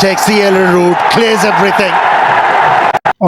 Takes the yellow route, clears everything.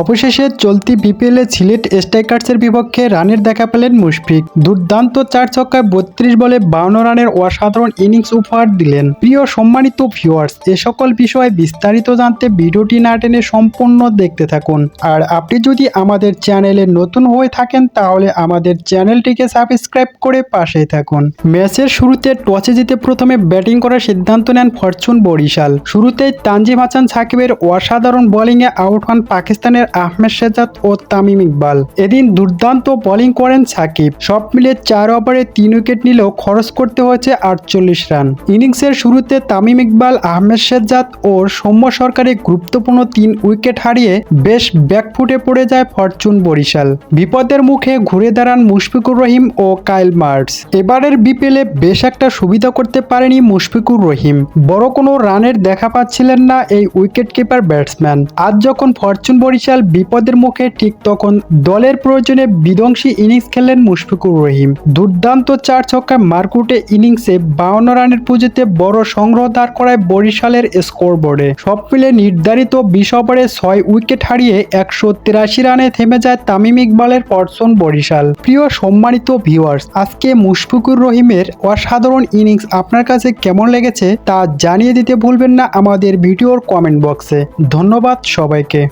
অবশেষে চলতি বিপিএলে সিলেট স্ট্রাইকার্সের বিপক্ষে রানের দেখা পেলেন মুশফিক। দুর্দান্ত চার ছক্কায় বত্রিশ বলে বাউন্ন রানের অসাধারণ ইনিংস উপহার দিলেন। প্রিয় সম্মানিত ভিউয়ার্স এ সকল বিষয়ে বিস্তারিত জানতে ভিডিওটি না টেনে সম্পূর্ণ দেখতে থাকুন। আর আপনি যদি আমাদের চ্যানেলে নতুন হয়ে থাকেন, তাহলে আমাদের চ্যানেলটিকে সাবস্ক্রাইব করে পাশেই থাকুন। ম্যাচের শুরুতে টসে জিতে প্রথমে ব্যাটিং করার সিদ্ধান্ত নেন ফরচুন বরিশাল। শুরুতেই তানজিম হাসান সাকিবের অসাধারণ বোলিংয়ে আউট হন পাকিস্তানের আহমেদ শেজাদ ও তামিম ইকবাল। এদিন দুর্দান্ত বোলিং করেন সাকিব। সব মিলে চার ওভারে তিন উইকেট নিলেও খরচ করতে হয়েছে আটচল্লিশ রান। ইনিংসের শুরুতে তামিম ইকবাল, আহমেদ শেজাদ ও সৌম্য সরকারের গুরুত্বপূর্ণ তিন উইকেট হারিয়ে বেশ ব্যাকফুটে পড়ে যায় ফরচুন বরিশাল। বিপদের মুখে ঘুরে দাঁড়ান মুশফিকুর রহিম ও কাইল মার্টস। এবারের বিপিএলে বেশ একটা সুবিধা করতে পারেনি মুশফিকুর রহিম। বড় কোনো রানের দেখা পাচ্ছিলেন না এই উইকেট কিপার ব্যাটসম্যান। আজ যখন ফরচুন বরিশাল বিপদের মুখে ঠিক তখন দলের প্রয়োজনে বিধ্বংসী ইনিংস খেললেন মুশফিকুর রহিম। দুর্দান্ত চার ছক্কায় মারকুটে ইনিংসে বাউন্ন রানের পুঁজিতে বড় সংগ্রহ দাঁড় করায় বরিশালের স্কোরবোর্ডে। সব মিলে নির্ধারিত বিশ ওভারে ছয় উইকেট হারিয়ে একশো তিরাশি রানে থেমে যায় তামিম ইকবালের পর্সন বরিশাল। প্রিয় সম্মানিত ভিউয়ার্স আজকে মুশফিকুর রহিমের অসাধারণ ইনিংস আপনার কাছে কেমন লেগেছে তা জানিয়ে দিতে ভুলবেন না আমাদের ভিডিওর কমেন্ট বক্সে ধন্যবাদ সবাইকে।